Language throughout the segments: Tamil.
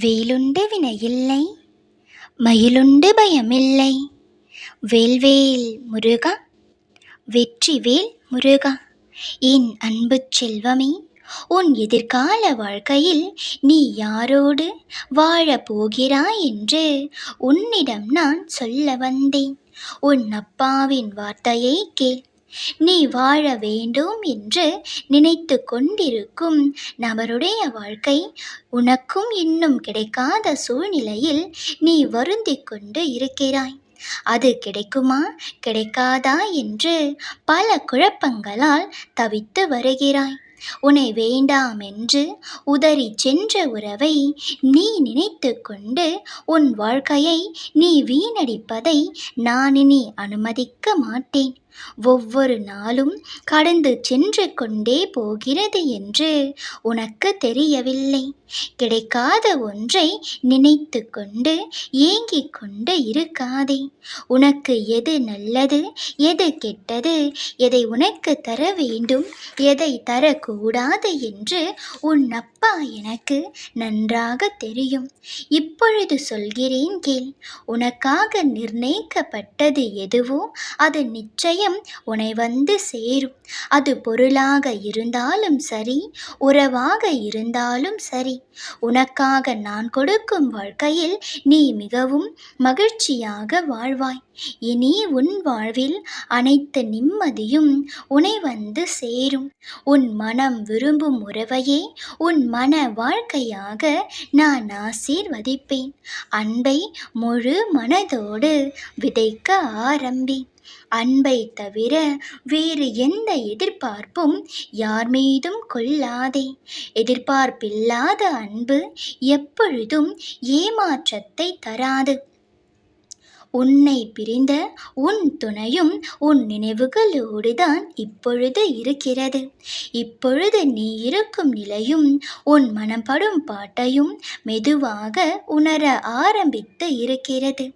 வேலுண்டு வினையில்லை மயிலுண்டு பயமில்லை. வேல்வேல் முருகா வெற்றிவேல் முருகா என் அன்பு செல்வமே உன் எதிர்கால வாழ்க்கையில் நீ யாரோடு வாழப் போகிறாய் என்று உன்னிடம் நான் சொல்ல வந்தேன். உன் அப்பாவின் வார்த்தையை கேள். நீ வாழ வேண்டும் என்று நினைத்து கொண்டிருக்கும் நபருடைய வாழ்க்கை உனக்கும் இன்னும் கிடைக்காத சூழ்நிலையில் நீ வருந்திக் கொண்டு இருக்கிறாய். அது கிடைக்குமா? கிடைக்காதா? என்று பல குழப்பங்களால் தவித்து வருகிறாய். உன்னை வேண்டாம் என்று உதறி சென்ற உறவை நீ நினைத்து கொண்டு உன் வாழ்க்கையை நீ வீணடிப்பதை நான் இனி அனுமதிக்க மாட்டேன். ஒவ்வொரு நாளும் கடந்து சென்று கொண்டே போகிறது என்று உனக்கு தெரியவில்லை. கிடைக்காத ஒன்றை நினைத்து கொண்டு ஏங்கிக் கொண்டு இருக்காதே. உனக்கு எது நல்லது எது கெட்டது எதை உனக்கு தர வேண்டும் எதை தரக்கூடாது கூடாது என்று உன் அப்பா எனக்கு நன்றாக தெரியும். இப்பொழுது சொல்கிறேன் கேள் உனக்காக நிர்ணயிக்கப்பட்டது எதுவோ அது நிச்சயம் உன்னை வந்து சேரும். அது பொருளாக இருந்தாலும் சரி உறவாக இருந்தாலும் சரி. உனக்காக நான் கொடுக்கும் வாழ்க்கையில் நீ மிகவும் மகிழ்ச்சியாக வாழ்வாய். இனி உன் வாழ்வில் அனைத்து நிம்மதியும் உன்னை வந்து சேரும். உன் மனம் விரும்பும் உறவையே உன் மன வாழ்க்கையாக நான் ஆசீர்வதிப்பேன். அன்பை முழு மனதோடு விதைக்க ஆரம்பி அன்பை தவிர வேறு எந்த எதிர்பார்ப்பும் யார் மீதும் கொள்ளாதே. எதிர்பார்ப்பில்லாத அன்பு எப்பொழுதும் ஏமாற்றத்தை தராது. உன்னை பிரிந்த உன் துணையும் உன் நினைவுகளோடு தான் இப்பொழுது இருக்கிறது. இப்பொழுது நீ இருக்கும் நிலையும் உன் மனப்படும் பாட்டையும் மெதுவாக உணர ஆரம்பித்து இருக்கிறது.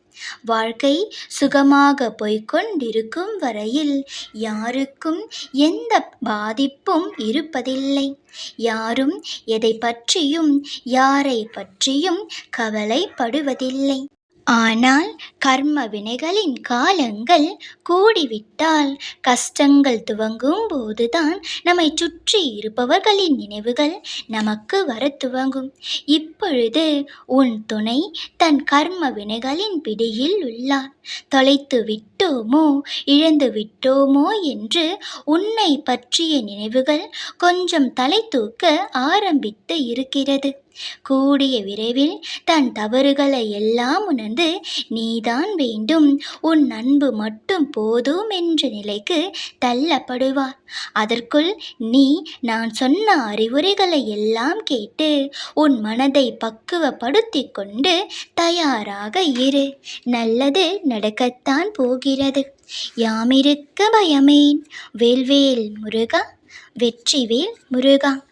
வாழ்க்கை சுகமாக போய்கொண்டிருக்கும் வரையில் யாருக்கும் எந்த பாதிப்பும் இருப்பதில்லை. யாரும் எதை பற்றியும் யாரை பற்றியும் கவலைப்படுவதில்லை. ஆனால் கர்ம வினைகளின் காலங்கள் கூடிவிட்டால் கஷ்டங்கள் துவங்கும் போதுதான் நம்மை சுற்றி இருப்பவர்களின் நினைவுகள் நமக்கு வர துவங்கும். இப்பொழுது உன் துணை தன் கர்ம வினைகளின் பிடியில் உள்ளார். தொலைத்து விட்டோமோ இழந்து விட்டோமோ என்று உன்னை பற்றிய நினைவுகள் கொஞ்சம் தலை தூக்க ஆரம்பித்து இருக்கிறது. கூடிய விரைவில் தன் தவறுகளை எல்லாம் உணர்ந்து நீதான் வேண்டும் உன் அன்பு மட்டும் போதும் என்ற நிலைக்கு தள்ளப்படுவார். அதற்குள் நீ நான் சொன்ன அறிவுரைகளை எல்லாம் கேட்டு உன் மனதை பக்குவப்படுத்தி கொண்டு தயாராக இரு. நல்லது நடக்கத்தான் போகிறது. யாமிருக்க பயமேன். வேல்வேல் முருகா வெற்றிவேல் முருகா.